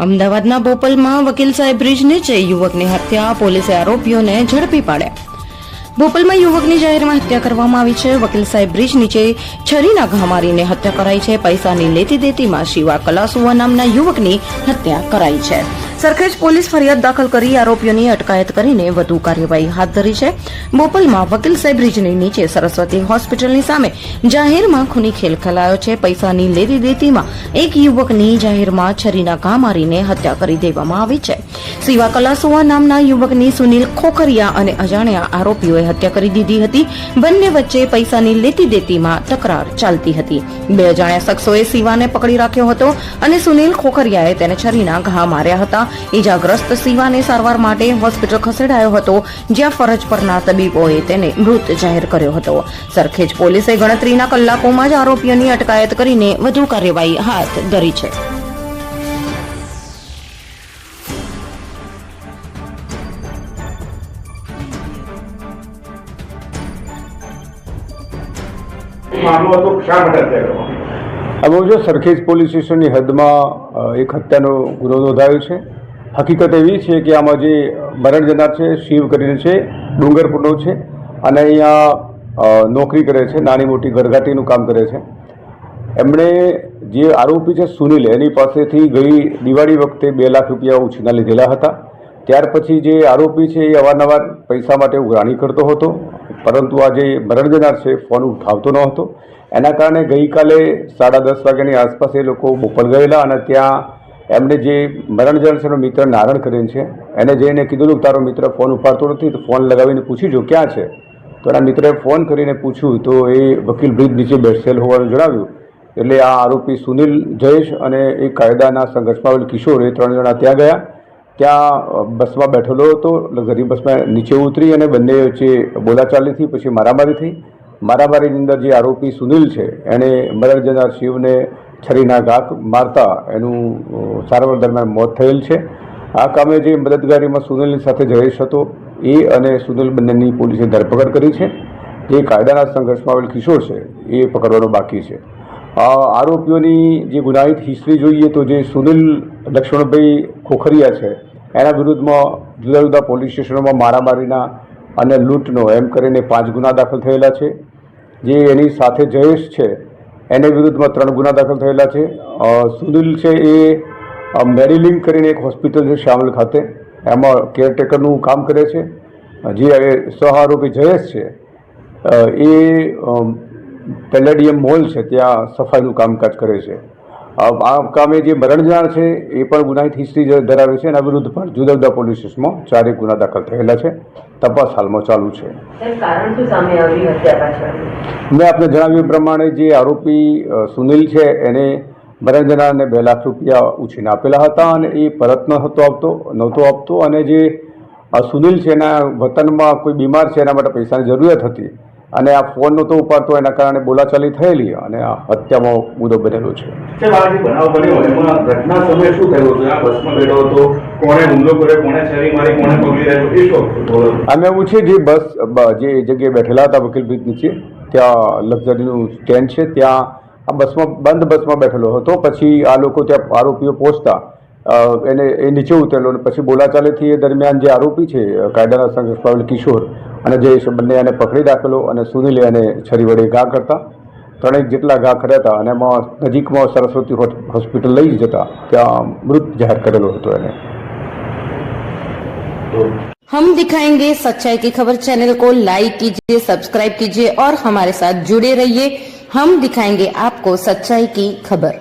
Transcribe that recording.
અમદાવાદના બોપલમાં વકીલ સાહેબ બ્રિજ નીચે યુવકની હત્યા, પોલીસે આરોપીઓને ઝડપી પાડ્યા. બોપલમાં યુવકની જાહેરમાં હત્યા કરવામાં આવી છે. વકીલ સાહેબ બ્રિજ નીચે છરીના ઘા મારીને હત્યા કરાઈ છે. પૈસાની લેતી દેતીમાં શિવા કલાસુવા નામના યુવકની હત્યા કરાઈ છે. સરખેજ પોલીસ ફરિયાદ દાખલ કરી આરોપીઓની અટકાયત કરીને વધુ કાર્યવાહી હાથ ધરી છે. બોપલમાં વકીલ સાહેબ બ્રિજની નીચે સરસ્વતી હોસ્પિટલની સામે જાહેરમાં ખૂની ખેલ ખેલાયો છે. પૈસાની લેતી દેતીમાં એક યુવકની જાહેરમાં છરીના ઘા મારીને હત્યા કરી દેવામાં આવી છે. સિવા કલાસુવા નામના યુવકની સુનિલ ખોખરિયા અને અજાણ્યા આરોપીઓએ હત્યા કરી દીધી હતી. બંને વચ્ચે પૈસાની લેતી દેતીમાં તકરાર ચાલતી હતી. બે અજાણ્યા શખ્સોએ શિવાને પકડી રાખ્યો હતો અને સુનિલ ખોખરિયાએ તેને છરીના ઘા માર્યા હતા. ઈજાગ્રસ્ત શિવાને સારવાર માટે હોસ્પિટલ ખસેડાયો હતો જ્યાં ફરજ પરના તબીબોએ તેને મૃત જાહેર કર્યો હતો. સરખેજ પોલીસે ગણતરીના કલાકોમાં જ આરોપીઓની અટકાયત કરીને વધુ કાર્યવાહી હાથ ધરી છે. હવે જો સરખેજ પોલીસ સ્ટેશનની હદમાં એક હત્યાનો ગુનો નોંધાયો છે હકીકત એવી છે કે આમાં જે મરણ જનાર છે, શિવ કરીને છે ડુંગરપુરનો છે અને અહીંયા નોકરી કરે છે, નાની મોટી ઘરઘાટીનું કામ કરે છે. એમણે જે આરોપી છે સુનિલ, એની પાસેથી ગઈ દિવાળી વખતે બે લાખ રૂપિયા ઉછીના લીધેલા હતા. ત્યાર પછી જે આરોપી છે એ અવારનવાર પૈસા માટે ઉઘરાણી કરતો હતો, પરંતુ આ જે મરણ જનાર છે, ફોન ઉઠાવતો ન હતો એના કારણે ગઈકાલે સાડા દસ વાગ્યાની આસપાસ એ લોકો બોપલ ગયેલા અને ત્યાં એમને જે મરણ એનો મિત્ર નારણ કરીને છે, એને જઈને કીધું તારો મિત્ર ફોન ઉપાડતો નથી, તો ફોન લગાવીને પૂછી જો, ક્યાં છે? તો એના મિત્રએ ફોન કરીને પૂછ્યું, તો એ વકીલ બ્રિજ નીચે બેસેલ હોવાનું જણાવ્યું. એટલે આ આરોપી સુનિલ જયેશ અને એ કાયદાના સંઘર્ષમાં આવેલ કિશોર, એ ત્રણ જણા ત્યાં ગયા. ત્યાં બસમાં બેઠેલો હતો, લક્ઝરી બસમાં નીચે ઉતરી અને બંને વચ્ચે બોલાચાલી થઈ પછી મારામારી થઈ. મારામારીની અંદર જે આરોપી સુનિલ છે, એણે મરણ જનાર શિવને છરીના ઘાક મારતા એનું સારવાર દરમિયાન મોત થયેલ છે. આ કામે જે મદદગારીમાં સુનિલની સાથે જયેશ હતો, એ અને સુનિલ બંનેની પોલીસે ધરપકડ કરી છે. જે કાયદાના સંઘર્ષમાં આવેલ કિશોર છે, એ પકડવાનો બાકી છે. આરોપીઓની જે ગુનાહિત હિસ્ટ્રી જોઈએ તો જે સુનિલ લક્ષ્મણભાઈ ખોખરિયા છે, એના વિરુદ્ધમાં જુદા જુદા પોલીસ સ્ટેશનોમાં મારામારીના અને લૂંટનો એમ કરીને પાંચ ગુના દાખલ થયેલા છે. જે એની સાથે જયેશ છે એને વિરુદ્ધમાં ત્રણ ગુના દાખલ થયેલા છે. સુનિલ છે એ મેરીલિંગ કરીને એક હોસ્પિટલ છે શામલ ખાતે. એમાં કેરટેકરનું કામ કરે છે. જે હવે સહ આરોપી જયેશ છે એ પેલેડિયમ મોલ છે, ત્યાં સફાઈનું કામકાજ કરે છે. અ, આ કામે જે મરણજાળ છે એ પણ ગુનાહિત હિસ્ટ્રી ધરાવે છે એના વિરુદ્ધ પણ જુદા જુદા પોલીસ સ્ટેશનમાં ચારેક ગુના દાખલ થયેલા છે. તપાસ હાલમાં ચાલુ છે. મેં આપને જણાવ્યું એ પ્રમાણે જે આરોપી સુનિલ છે એને મરણ જનારને બે લાખ રૂપિયા ઉછીને આપેલા હતા અને એ પરત ન હતો આપતો નહોતો આપતો અને જે સુનિલ છે એના વતનમાં કોઈ બીમાર છે એના માટે પૈસાની જરૂરિયાત હતી. અને આ ફોન નહોતો ઉપાડતો એના કારણે બોલાચાલી થયેલી અને આ હત્યામાં મુદ્દો બનેલો છે. અમે એવું છે? જે બસ જે જગ્યાએ બેઠેલા હતા વકીલ બ્રિજ નીચે ત્યાં લક્ઝરીનું સ્ટેન્ડ છે ત્યાં આ બસમાં બંધ બસમાં બેઠેલો હતો. પછી આ લોકો ત્યાં આરોપીઓ પહોંચતા એને એ નીચે ઉતરેલો અને પછી બોલાચાલીથી એ દરમિયાન જે આરોપી છે કાયદાના સંઘર્ષ પાવેલ કિશોર અને જયેશ બંને એને પકડી રાખેલો અને સુનિલે એને છરી વડે ઘા કરતા ત્રણેક જેટલા ઘા કર્યા હતા અને એમાં નજીકમાં સરસ્વતી હોસ્- હોસ્પિટલ લઈ જતા ત્યાં મૃત જાહેર કરેલો હતો એને हम दिखाएंगे सच्चाई की खबर चैनल को लाइक कीजिए सब्सक्राइब कीजिए और हमारे साथ जुड़े रहिए हम दिखाएंगे आपको सच्चाई की खबर